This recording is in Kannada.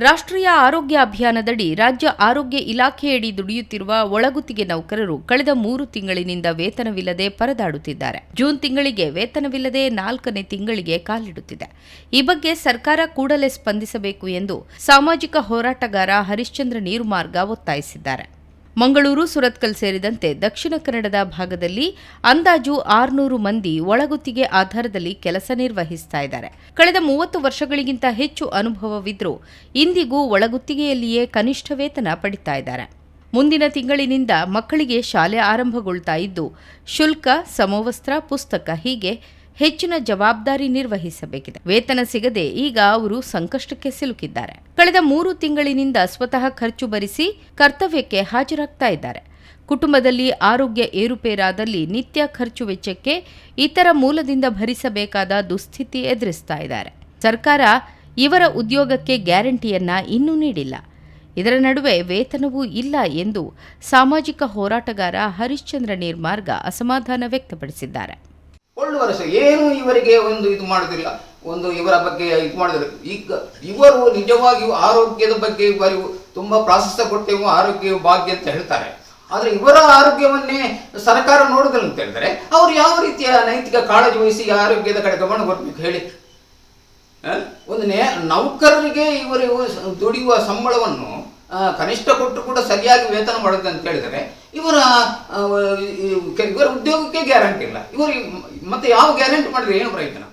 ರಾಷ್ಟ್ರೀಯ ಆರೋಗ್ಯ ಅಭಿಯಾನದಡಿ ರಾಜ್ಯ ಆರೋಗ್ಯ ಇಲಾಖೆಯಡಿ ದುಡಿಯುತ್ತಿರುವ ಒಳಗುತ್ತಿಗೆ ನೌಕರರು ಕಳೆದ ಮೂರು ತಿಂಗಳಿನಿಂದ ವೇತನವಿಲ್ಲದೆ ಪರದಾಡುತ್ತಿದ್ದಾರೆ. ಜೂನ್ ತಿಂಗಳಿಗೆ ವೇತನವಿಲ್ಲದೆ ನಾಲ್ಕನೇ ತಿಂಗಳಿಗೆ ಕಾಲಿಡುತ್ತಿದೆ. ಈ ಬಗ್ಗೆ ಸರ್ಕಾರ ಕೂಡಲೇ ಸ್ಪಂದಿಸಬೇಕು ಎಂದು ಸಾಮಾಜಿಕ ಹೋರಾಟಗಾರ ಹರಿಶ್ಚಂದ್ರ ನೀರುಮಾರ್ಗ ಒತ್ತಾಯಿಸಿದ್ದಾರೆ. ಮಂಗಳೂರು ಸುರತ್ಕಲ್ ಸೇರಿದಂತೆ ದಕ್ಷಿಣ ಕನ್ನಡದ ಭಾಗದಲ್ಲಿ ಅಂದಾಜು ಆರುನೂರು ಮಂದಿ ಒಳಗುತ್ತಿಗೆ ಆಧಾರದಲ್ಲಿ ಕೆಲಸ ನಿರ್ವಹಿಸ್ತಾ ಇದ್ದಾರೆ. ಕಳೆದ ಮೂವತ್ತು ವರ್ಷಗಳಿಗಿಂತ ಹೆಚ್ಚು ಅನುಭವವಿದ್ರೂ ಇಂದಿಗೂ ಒಳಗುತ್ತಿಗೆಯಲ್ಲಿಯೇ ಕನಿಷ್ಠ ವೇತನ ಪಡಿತಾ ಇದ್ದಾರೆ. ಮುಂದಿನ ತಿಂಗಳಿನಿಂದ ಮಕ್ಕಳಿಗೆ ಶಾಲೆ ಆರಂಭಗೊಳ್ತಾ ಇದ್ದು ಶುಲ್ಕ, ಸಮವಸ್ತ್ರ, ಪುಸ್ತಕ ಹೀಗೆ ಹೆಚ್ಚಿನ ಜವಾಬ್ದಾರಿ ನಿರ್ವಹಿಸಬೇಕಿದೆ. ವೇತನ ಸಿಗದೆ ಈಗ ಅವರು ಸಂಕಷ್ಟಕ್ಕೆ ಸಿಲುಕಿದ್ದಾರೆ. ಕಳೆದ ಮೂರು ತಿಂಗಳಿನಿಂದ ಸ್ವತಃ ಖರ್ಚು ಭರಿಸಿ ಕರ್ತವ್ಯಕ್ಕೆ ಹಾಜರಾಗ್ತಾ ಇದ್ದಾರೆ. ಕುಟುಂಬದಲ್ಲಿ ಆರೋಗ್ಯ ಏರುಪೇರಾದಲ್ಲಿ ನಿತ್ಯ ಖರ್ಚು ವೆಚ್ಚಕ್ಕೆ ಇತರ ಮೂಲದಿಂದ ಭರಿಸಬೇಕಾದ ದುಸ್ಥಿತಿ ಎದುರಿಸ್ತಾ ಇದ್ದಾರೆ. ಸರ್ಕಾರ ಇವರ ಉದ್ಯೋಗಕ್ಕೆ ಗ್ಯಾರಂಟಿಯನ್ನ ಇನ್ನೂ ನೀಡಿಲ್ಲ. ಇದರ ನಡುವೆ ವೇತನವೂ ಇಲ್ಲ ಎಂದು ಸಾಮಾಜಿಕ ಹೋರಾಟಗಾರ ಹರಿಶ್ಚಂದ್ರ ನಿರ್ಮಾರ್ಗ ಅಸಮಾಧಾನ ವ್ಯಕ್ತಪಡಿಸಿದ್ದಾರೆ. ಒಳ್ಳೆ ವರ್ಷ ಏನು ಇವರಿಗೆ ಒಂದು ಇದು ಮಾಡುದಿಲ್ಲ. ಒಂದು ಇವರ ಬಗ್ಗೆ ಇದು ಮಾಡಿದ್ರು ಈಗ ಇವರು ನಿಜವಾಗಿಯೂ ಆರೋಗ್ಯದ ಬಗ್ಗೆ ಇವರು ತುಂಬಾ ಪ್ರಾಶಸ್ತ್ಯ ಕೊಟ್ಟೆವು ಆರೋಗ್ಯ ಭಾಗ್ಯ ಅಂತ ಹೇಳ್ತಾರೆ. ಆದರೆ ಇವರ ಆರೋಗ್ಯವನ್ನೇ ಸರ್ಕಾರ ನೋಡುದಿಲ್ಲ ಅಂತ ಹೇಳಿದ್ರೆ, ಅವರು ಯಾವ ರೀತಿಯ ನೈತಿಕ ಕಾಳಜಿ ವಹಿಸಿ ಆರೋಗ್ಯದ ಕಡೆ ಗಮನ ಕೊಡ್ಬೇಕು ಹೇಳಿ? ಒಂದನೇ ಒಂದು ನೌಕರರಿಗೆ ಇವರು ದುಡಿಯುವ ಸಂಬಳವನ್ನು ಕನಿಷ್ಠ ಕೊಟ್ಟು ಕೂಡ ಸರಿಯಾಗಿ ವೇತನ ಮಾಡುತ್ತೆ ಅಂತ ಹೇಳಿದರೆ, ಇವರ ಇವರ ಉದ್ಯೋಗಕ್ಕೆ ಗ್ಯಾರಂಟಿ ಇಲ್ಲ. ಇವರು ಮತ್ತೆ ಯಾವ ಗ್ಯಾರಂಟಿ ಮಾಡಿದ್ರೆ ಏನು ಪ್ರಯೋಜನ?